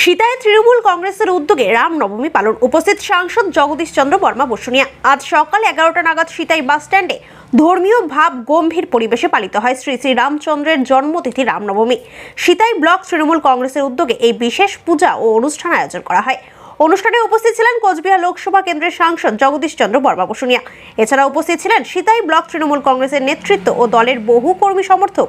সীতায় তৃণমূল কংগ্রেসের উদ্যোগে রামনবমী পালন। উপস্থিত সাংসদ জগদীশ চন্দ্র বর্মা বসুনিয়া আজ সকাল এগারোটা নাগাদ সীতাই বাস স্ট্যান্ডে ধর্মীয় ভাব গম্ভীর পরিবেশে পালিত হয় শ্রী শ্রী রামচন্দ্রের জন্মতিথি রামনবমী। সীতাই ব্লক তৃণমূল কংগ্রেসের উদ্যোগে এই বিশেষ পূজা ও অনুষ্ঠান আয়োজন করা হয়। অনুষ্ঠানে উপস্থিত ছিলেন কোচবিহার লোকসভা কেন্দ্রের সাংসদ জগদীশ চন্দ্র বর্মা বসুনিয়া এছাড়া উপস্থিত ছিলেন সীতাই ব্লক তৃণমূল কংগ্রেসের নেতৃত্ব ও দলের বহু কর্মী সমর্থক।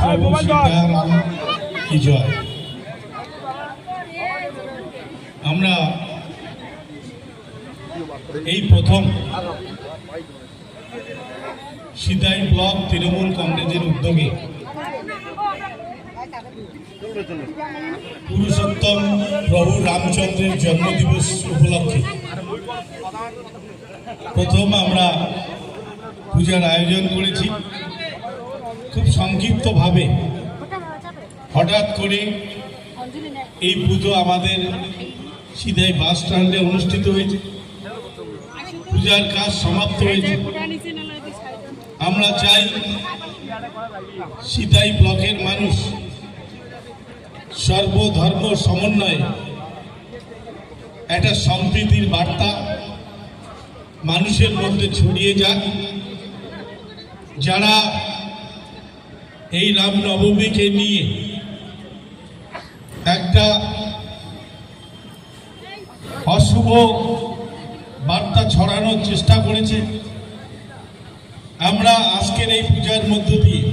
প্রভু কি জয় আমরা এই প্রথম সিদাই ব্লক তৃণমূল কংগ্রেসের উদ্যোগে পুরুষোত্তম প্রভু রামচন্দ্রের জন্মদিবস উপলক্ষে প্রথম আমরা পূজার আয়োজন করেছি। খুব সংক্ষিপ্তভাবে হঠাৎ করে এই পুজো আমাদের সিধাই বাস স্ট্যান্ডে অনুষ্ঠিত হয়েছে। পূজার কাজ সমাপ্ত হয়েছে। আমরা চাই সিধাই ব্লকের মানুষ সর্বধর্ম সমন্বয়ে একটা সম্প্রীতির বার্তা মানুষের মধ্যে ছড়িয়ে যাক। যারা এই রামনবমীকে নিয়ে একটা অশুভ বার্তা ছড়ানোর চেষ্টা করেছে। আমরা আজকের এই পূজার মধ্য দিয়ে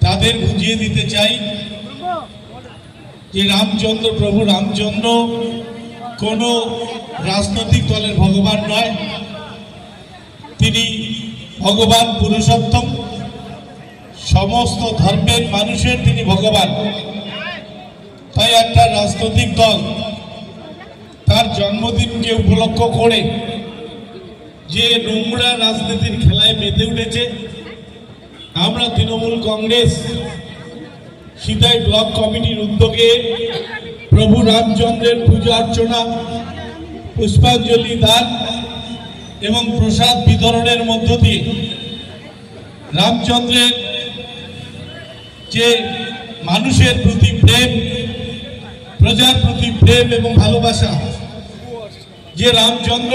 তাদের বুঝিয়ে দিতে চাই যে রামচন্দ্র প্রভু রামচন্দ্র কোনো রাজনৈতিক দলের ভগবান নয়। তিনি ভগবান পুরুষোত্তম। সমস্ত ধর্মের মানুষের তিনি ভগবান। তাই একটা রাজনৈতিক দল তার জন্মদিনকে উপলক্ষ করে যে নোংরা রাজনীতির খেলায় মেতে উঠেছে, আমরা তৃণমূল কংগ্রেস, সিতাই ব্লক কমিটির উদ্যোগে প্রভু রামচন্দ্রের পূজা অর্চনা, পুষ্পাঞ্জলি দান এবং প্রসাদ বিতরণের মধ্য দিয়ে রামচন্দ্রের যে মানুষের প্রতি প্রেম, প্রজার প্রতি প্রেম এবং ভালোবাসা। যে রামচন্দ্র,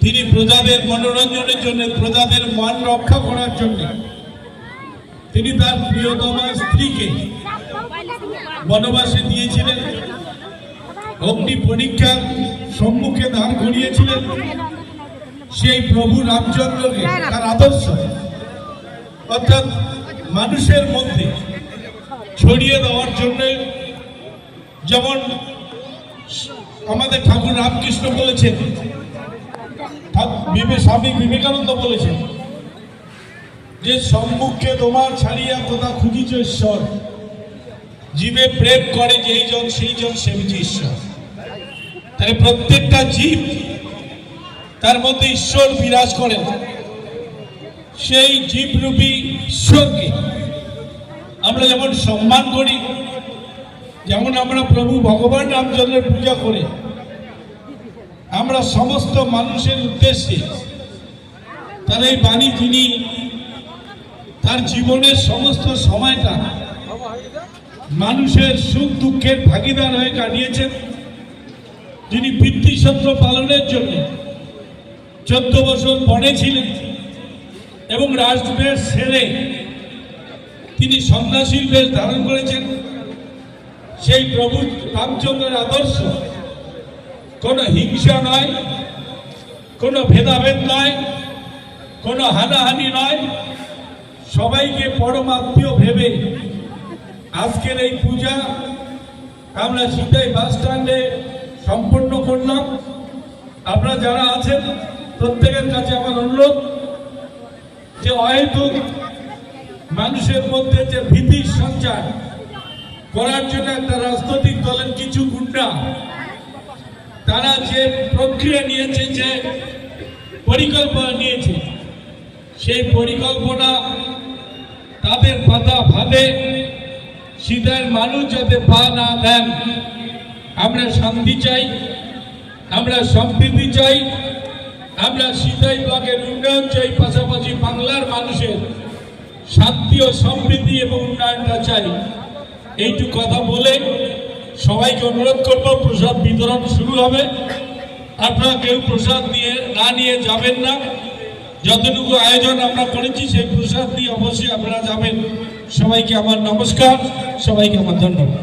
তিনি প্রজাদের মনোরঞ্জনের জন্য, প্রজাদের মান রক্ষা করার জন্য, তিনি তার প্রিয়তমা স্ত্রীকে বনবাসে দিয়েছিলেন। অগ্নি পরীক্ষার সম্মুখে দাঁড় করিয়েছিলেন। সেই প্রভু রামচন্দ্রকে, তার আদর্শ। অর্থাৎ মানুষের মধ্যে ছড়িয়ে দেওয়ার জন্য যেমন আমাদের ঠাকুর রামকৃষ্ণ বলেছেন স্বামী বিবেকানন্দ বলেছেন যে সম্মুখে তোমার ছাড়িয়া কোথা খুঁজিছ ঈশ্বর। জীবে প্রেম করে যেই জন, সেই জন সেবিছে ঈশ্বর। তাহলে প্রত্যেকটা জীব তার মধ্যে ঈশ্বর বিরাজ করেন। সেই জীবরূপী ঈশ্বরকে আমরা যেমন সম্মান করি, যেমন আমরা প্রভু ভগবান রামচন্দ্রের পূজা করে, আমরা সমস্ত মানুষের উদ্দেশ্যে তার এই বাণী যিনি তার জীবনের সমস্ত সময়টা মানুষের সুখ দুঃখের ভাগিদার হয়ে কাটিয়েছেন। যিনি পিতৃসত্র পালনের জন্য চোদ্দ বছর বনে ছিলেন এবং রাজবেশ ছেড়ে তিনি সন্ন্যাসীর বেশ ধারণ করেছেন। সেই প্রভু রামচন্দ্রের আদর্শ। কোনো হিংসা নয়, কোনো ভেদাভেদ নয়, কোনো হানাহানি নয়। সবাইকে পরমাত্মীয় ভেবে আজকের এই পূজা আমরা সিটাই বাস স্ট্যান্ডে সম্পন্ন করলাম। আপনারা যারা আছেন, প্রত্যেকের কাছে আমার অনুরোধ। যে অহেতুক মানুষের মধ্যে যে ভীতির সঞ্চার করার জন্য একটা রাজনৈতিক দলের কিছু গুন্ডা, তারা যে প্রক্রিয়া নিয়েছে, যে পরিকল্পনা নিয়েছে, সেই পরিকল্পনা তাদের পাতা ভাবে সিধার মানুষ যাতে পা না দেন। আমরা শান্তি চাই, আমরা সম্প্রীতি চাই, আমরা সিতাই ব্লকের উন্নয়ন চাই, পাশাপাশি বাংলার মানুষের শান্তি ও সমৃদ্ধি এবং উন্নয়নটা চাই। এইটু কথা বলে সবাইকে অনুরোধ করব, প্রসাদ বিতরণ শুরু হবে। আপনারা কেউ প্রসাদ নিয়ে, না নিয়ে যাবেন না। যতটুকু আয়োজন আমরা করেছি, সেই প্রসাদ নিয়ে অবশ্যই আপনারা যাবেন। সবাইকে আমার নমস্কার, সবাইকে আমার ধন্যবাদ।